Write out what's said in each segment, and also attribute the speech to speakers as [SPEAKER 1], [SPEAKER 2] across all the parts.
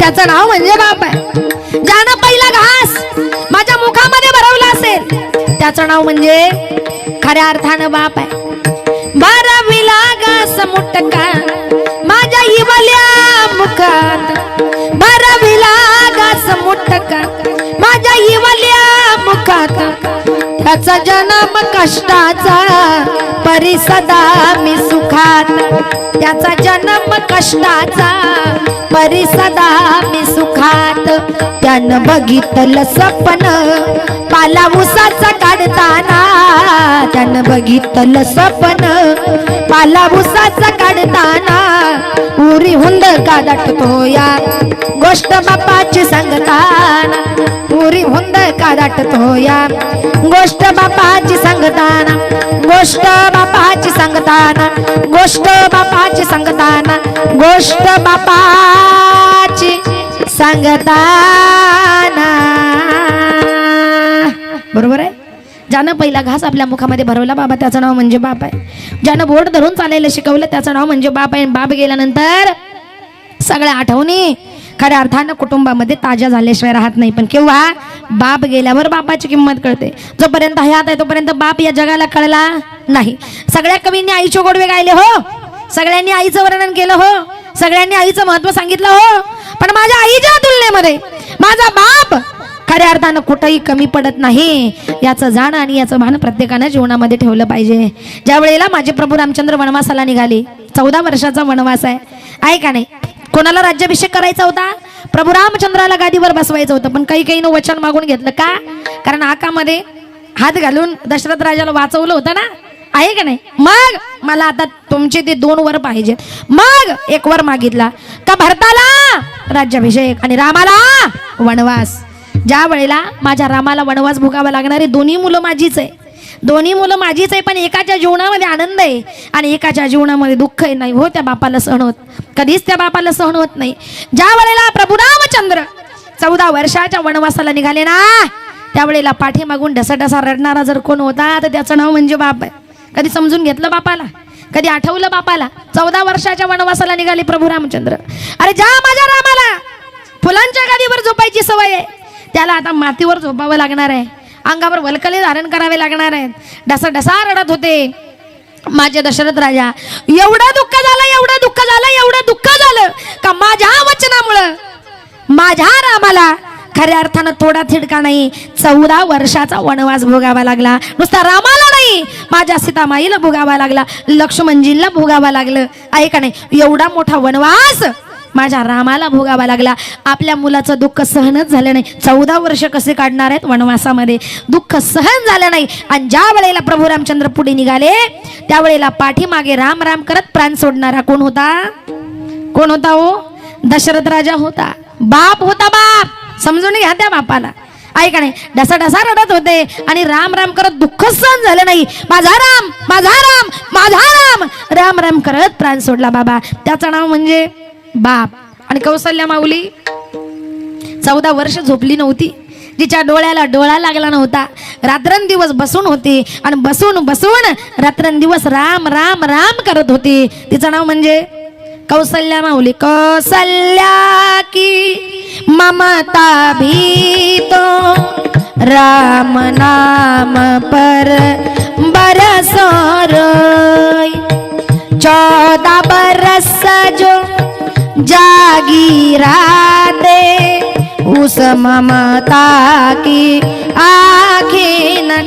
[SPEAKER 1] त्याचं नाव म्हणजे बाप आहे. ज्यानं पहिला घास माझ्या मुखामध्ये भरवला असेल त्याचं नाव म्हणजे खऱ्या अर्थानं बाप आहे. भरविला घास मुटका माझ्या इवल्या मुखात. भरविला घास मुटका माझ्या इवल्या मुखात. त्याचा जन्म कष्टाचा परिसदा मी सुखात. त्याचा जन्म कष्टाचा परिसदा मी सुखात. त्यानं बघितलं सपन पाला उसाचा काढताना. त्यानं बघितलं सपन पाला उसाचा काढताना. उरी हुंद का दाटतो या गोष्ट बापाची सांगताना. उरी हुंद का दाटतो या गोष्ट बापाची सांगताना. गोष्ट बापाची सांगताना. गोष्ट बापाची सांगताना. गोष्ट बापाची सांगताना. बरोबर आहे? ज्यानं पहिला घास आपल्या मुखामध्ये भरवला बाबा त्याचं नाव म्हणजे बाप आहे. ज्यानं बोट धरून चालायला शिकवलं त्याचं नाव म्हणजे बाप आहे. आणि बाप गेल्यानंतर सगळ्या आठवणी खऱ्या अर्थानं कुटुंबामध्ये ताज्या झाल्याशिवाय राहत नाही. पण केव्हा? बाप गेल्यावर बापाची किंमत कळते. जोपर्यंत हयात आहे तोपर्यंत बाप या जगाला कळला नाही. सगळ्या कवींनी आईचे गोडवे गायले हो. सगळ्यांनी आईचं वर्णन केलं हो. सगळ्यांनी आईचं महत्त्व सांगितलं हो. पण माझ्या आईच्या तुलनेमध्ये माझा बाप खऱ्या अर्थानं कुठंही कमी पडत नाही. याचं जाण आणि याचं भान प्रत्येकानं जीवनामध्ये ठेवलं पाहिजे. ज्या वेळेला माझे प्रभू रामचंद्र वनवासाला निघाले चौदा वर्षाचा वनवास आहे. आहे का नाही? कोणाला राज्याभिषेक करायचा होता? प्रभू रामचंद्राला गादीवर बसवायचं होतं. पण काही काही वचन मागून घेतलं का? कारण आकामध्ये हात घालून दशरथ राजाला वाचवलं होतं ना? आहे का नाही? मग मला आता तुमचे ते दोन वर पाहिजेत मग एक वर मागितला. का भरताला? राज्याभिषेक आणि रामाला वनवास. ज्या वेळेला माझ्या रामाला वनवास भोगावा लागणारी दोन्ही मुलं माझीच आहे. दोन्ही मुलं माझीच आहे पण एकाच्या जीवनामध्ये आनंद आहे आणि एकाच्या जीवनामध्ये दुःख आहे. नाही हो त्या बापाला सहन होत. कधीच त्या बापाला सहन होत नाही. ज्या वेळेला प्रभू रामचंद्र चौदा वर्षाच्या वनवासाला निघाले ना त्यावेळेला पाठीमागून ढसाढसा रडणारा जर कोण होता तर त्याचं नाव म्हणजे बाप आहे. कधी समजून घेतलं बापाला? कधी आठवलं बापाला? चौदा वर्षाच्या वनवासाला निघाले प्रभू रामचंद्र. अरे ज्या माझ्या रामाला! फुलांच्या गादीवर झोपायची सवय आहे. त्याला आता मातीवर झोपावं लागणार आहे. अंगावर वलकले धारण करावे लागणार आहेत. डसा डसा रडत होते. माझे दशरथ राजा एवढं दुःख झालं एवढं दुःख झालं एवढं दुःख झालं का माझ्या वचनामुळं माझ्या रामाला खऱ्या अर्थानं थोडा थिडका नाही चौदा वर्षाचा वनवास भोगावा लागला. नुसता रामाला नाही. माझ्या सीतामाईला भोगावा लागला. लक्ष्मणजींना भोगावा लागलं. आहे का नाही? एवढा मोठा वनवास माझ्या रामाला भोगावा लागला. आपल्या मुलाचं दुःख सहनच झालं नाही. चौदा वर्ष कसे काढणार आहेत वनवासामध्ये? दुःख सहन झालं नाही. आणि ज्या वेळेला प्रभू रामचंद्र पुढे निघाले त्यावेळेला पाठीमागे राम राम करत प्राण सोडणारा कोण होता? कोण होता हो? दशरथ राजा होता. बाप होता बाप. समजून घ्या त्या बापाला. ऐका नाही? ढसा ढसा रडत होते. आणि राम राम करत दुःख सहन झालं नाही. माझा राम माझा राम माझा राम. राम राम करत प्राण सोडला बाबा. त्याचं नाव म्हणजे बाप. आणि कौशल्या माऊली चौदा वर्ष झोपली नव्हती. तिच्या डोळ्याला डोळा लागला नव्हता. रात्रंदिवस बसून होती. आणि बसून बसून रात्रंदिवस राम राम राम करत होती. तिचं नाव म्हणजे कौसल्या माऊली. कौसल्या की ममता भीतो राम नाम पर बरसोर चौदह बरस जो जागी राते उस ममता की आंखें न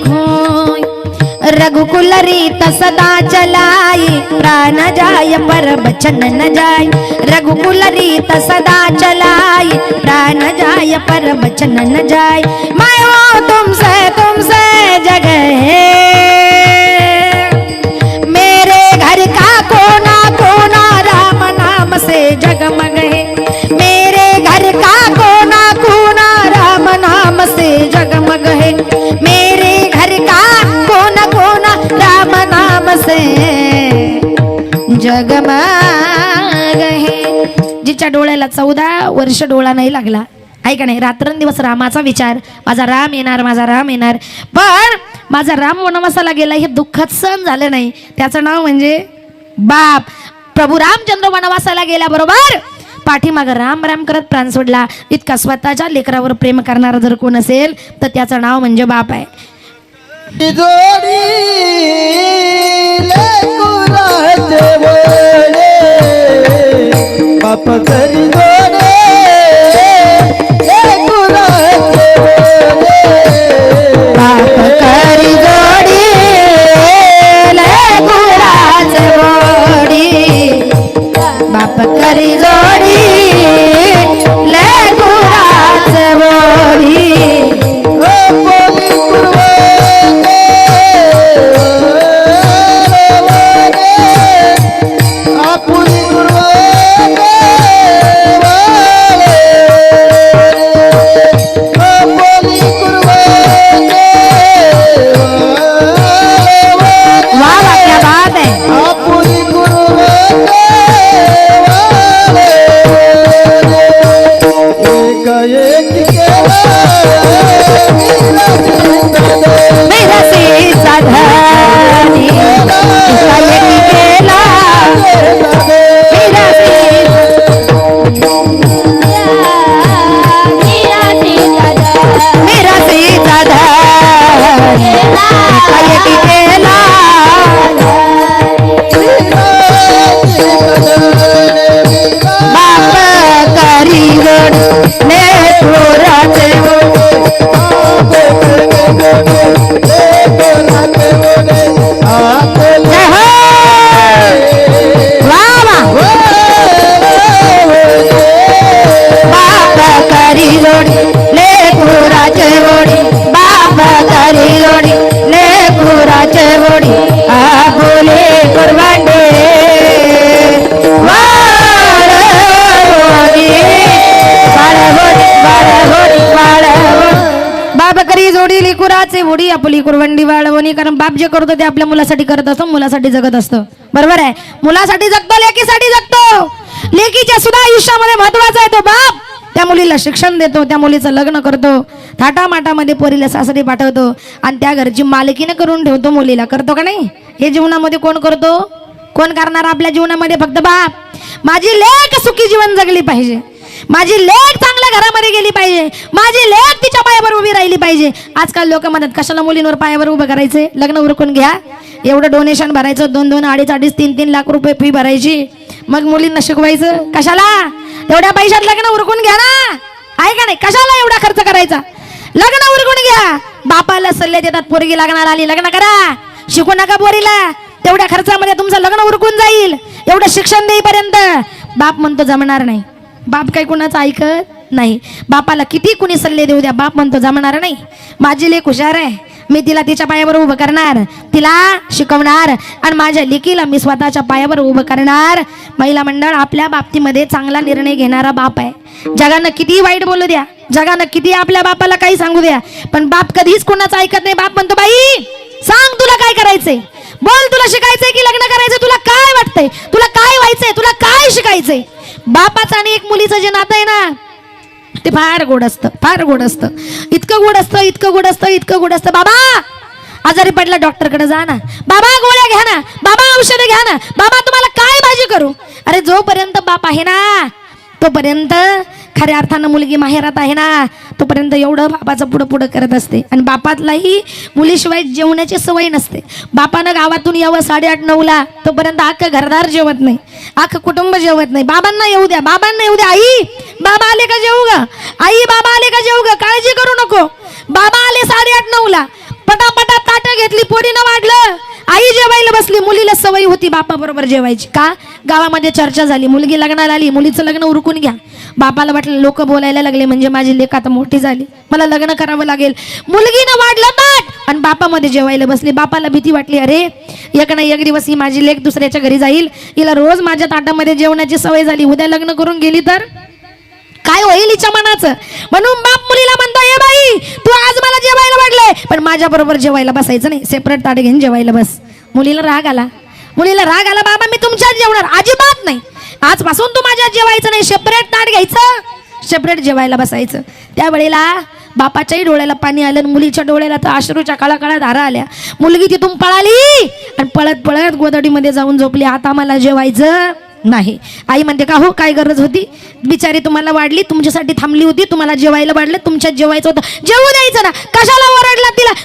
[SPEAKER 1] रघुकुल रीत सदा चलाई प्राण जाय पर बचन न जाय। रघुकुल रीत सदा चलाई प्राण जाय पर बचन न जाय। मैं हो तुमसे तुमसे जगह है। जगमग हे जिच्या डोळ्याला चौदा वर्ष डोळा नाही लागला. आहे का नाही? रात्रंदिवस रामाचा विचार. माझा राम येणार माझा राम येणार. पण माझा राम वनवासाला गेला हे दुःखद सण झालं नाही. त्याचं नाव म्हणजे बाप. प्रभू रामचंद्र वनवासाला गेल्याबरोबर पाठीमागं राम राम करत प्राण सोडला. इतका स्वतःच्या लेकरावर प्रेम करणारा जर कोण असेल तर त्याचं नाव म्हणजे बाप आहे.
[SPEAKER 2] जोडी। लेकुराचे वळे करी जोडे। happy day. थोडी आपली
[SPEAKER 1] कुरवंडी वाढवणी कारण बाप जे करतो ते आपल्या मुलासाठी करत असतो मुलासाठी जगत असतं. बरोबर आहे? मुलासाठी जगतो लेकीसाठी जगतो. लेकीच्या सुद्धा आयुष्यामध्ये महत्त्वाचा आहे तो बाप. त्या मुलीला शिक्षण देतो त्या मुलीचं लग्न करतो थाटामाटामध्ये पोरीला सासरी पाठवतो आणि त्या घरची मालकीनं करून ठेवतो मुलीला. करतो का नाही? हे जीवनामध्ये कोण करतो? कोण करणार आपल्या जीवनामध्ये फक्त बाप? माझी लेख सुखी जीवन जगली पाहिजे. माझी लेख चांगल्या घरामध्ये गेली पाहिजे. माझी लेख तिच्या पायावर उभी राहिली पाहिजे. आजकाल लोक म्हणतात कशाला मुलींवर पायावर उभं करायचे? लग्न उरकून घ्या. एवढं डोनेशन भरायचं दोन दोन अडीच अडीच तीन तीन लाख रुपये फी भरायची. मग मुलींना शिकवायचं? कशाला? तेवढ्या पैशात लग्न उरकून घ्या ना. आहे का नाही? कशाला एवढा खर्च करायचा? लग्न उरकून घ्या. बापाला सल्ले देतात पोरगी लग्नाला आली लग्न करा. शिकू नका पोरीला. तेवढ्या खर्चामध्ये तुमचं लग्न उरकून जाईल. एवढं शिक्षण देईपर्यंत. बाप म्हणतो जमणार नाही. बाप काही कुणाचं ऐकत नाही. बापाला किती कुणी सल्ले देऊ द्या बाप म्हणतो जमणार नाही. माझी लेख हुशार आहे. मी तिला तिच्या पायावर उभं करणार. तिला शिकवणार. आणि माझ्या लेकीला मी स्वतःच्या पायावर उभं करणार. महिला मंडळ आपल्या बाबतीमध्ये चांगला निर्णय घेणारा बाप आहे. जगानं किती वाईट बोलू द्या. जगानं किती आपल्या बापाला काही सांगू द्या. पण बाप कधीच कुणाचं ऐकत नाही. बाप म्हणतो बाई सांग तुला काय करायचंय. बोल तुला शिकायचंय की लग्न करायचं तुला काय वाटतंय? तुला काय व्हायचंय? तुला काय शिकायचंय? बापाचं आणि एक मुलीचं जे नातं आहे ना ते फार गोड असतं फार गोड असतं. इतकं गोड असतं इतकं गोड असतं इतकं गोड असतं. बाबा! आजारी पडला डॉक्टरकडे जा ना. बाबा गोळ्या घ्या ना. बाबा औषधं घ्या ना. बाबा तुम्हाला काय भाजी करू? अरे जोपर्यंत बाप आहे ना तोपर्यंत खऱ्या अर्थानं मुलगी माहेरात आहे ना तोपर्यंत एवढं बापाचं पुढं पुढं करत असते. आणि बापातलाही मुलीशिवाय जेवण्याची सवय नसते. बापानं गावातून यावं साडेआठ नऊला तोपर्यंत अख्खं घरदार जेवत नाही. अख्खं कुटुंब जेवत नाही. बाबांना येऊ द्या बाबांना येऊ द्या. आई बाबा आले का जेवू ग? आई बाबा आले का जेवू ग? काळजी करू नको. बाबा आले साडेआठ नऊला. पटापटा ताटं घेतली पोरीनं वाढलं. आई जेवायला बसली मुलीला सवय होती बापा बरोबर जेवायची. का? गावामध्ये चर्चा झाली मुलगी लग्नाला आली मुलीचं लग्न उरकून घ्या. बापाला वाटलं लोक बोलायला लागले म्हणजे माझी लेख आता मोठी झाली. मला लग्न करावं लागेल. मुलगीनं वाढलं ताट आणि बापामध्ये जेवायला बसली. बापाला भीती वाटली अरे एक ना एक दिवस ही माझी लेख दुसऱ्याच्या घरी जाईल. हिला रोज माझ्या ताटामध्ये जेवणाची सवय झाली. उद्या लग्न करून गेली तर? काय होईल हिच्या मनाचं? म्हणून बाप मुलीला म्हणतो ए बाई तू आज मला जेवायला वाढलंय. पण माझ्या बरोबर जेवायला बसायचं नाही. सेपरेट ताट घेऊन जेवायला बस. मुलीला राग आला. मुलीला राग आला बाबा मी तुमच्यात जेवणार. अजिबात नाही. आजपासून तू माझ्यात जेवायचं नाही. सेपरेट ताट घ्यायचं. सेपरेट जेवायला बसायचं. त्यावेळेला बापाच्याही डोळ्याला पाणी आलं आणि मुलीच्या डोळ्याला तर अश्रूच्या काळा काळा धारा आल्या. मुलगी तिथून पळाली आणि पळत पळत गोदडीमध्ये जाऊन झोपली. आता मला जेवायचं. नाही. आई म्हणते का हो काय गरज होती? बिचारी तुम्हाला वाढली तुमच्यासाठी थांबली होती तुम्हाला जेवायला वाढलं तुमच्यात जेवायचं होतं. जेवू द्यायचं ना. कशाला ओरडला तिला?